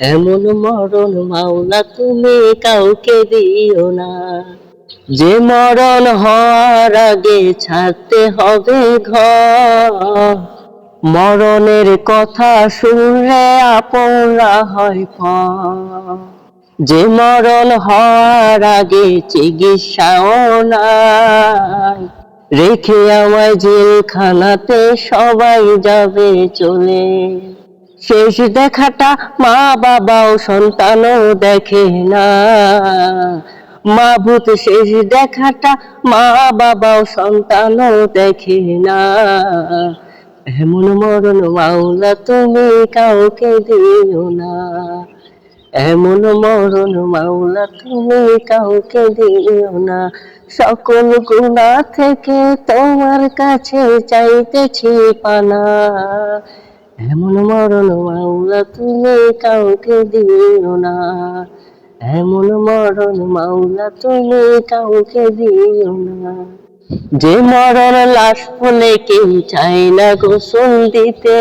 এমন মরণ মাওলা তুমি কাউকে দিও না। যে মরণ হওয়ার আগে ছাড়তে হবে ঘর। মরণের কথা শুনলে আপনরা হয়। যে মরণ হওয়ার আগে চিকিৎসাও নাই। রেখে আমায় জেলখানাতে সবাই যাবে চলে। শেষ দেখাটা মা বাবাও সন্তানও দেখে না। মা ভূত শেষ দেখাটা মা বাবাও সন্তানও দেখে না। এমন মরণ মাওলা তুমি কাউকে দিও না। এমন মরণ মাওলা তুমি কাউকে দিও না। সকল গুণা থেকে তোমার কাছে চাইতেছি পানা। এমন মরণ মাওলা তুমি কাউকে দিও না। এমন মরণ মাওলা তুমি কাউকে দিও না। যে মরণ লাশ বলে কেউ চায় না গোসল দিতে।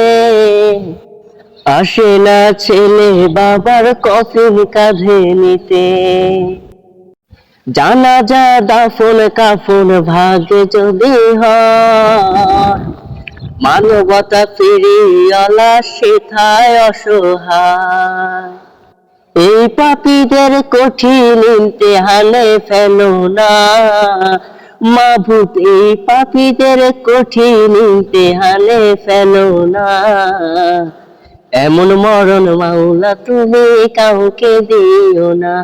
আসে না ছেলে বাবার কফিন কাঁধে নিতে। জানা যা দাফন কাফন ভাগে যদি হয় মানবতা ফিরিয়ালা সেথায় অসহায়। এই পাপীদের কঠিন ইমতেহানে ফেলো না। মাভূত এই পাপীদের কঠিন ইমতেহানে ফেলো না। এমন মরণ মাওলা, তুমি কাউকে দিও না।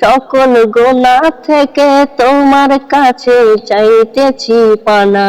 সকল গোনা থেকে তোমার কাছে চাইতেছি পানা।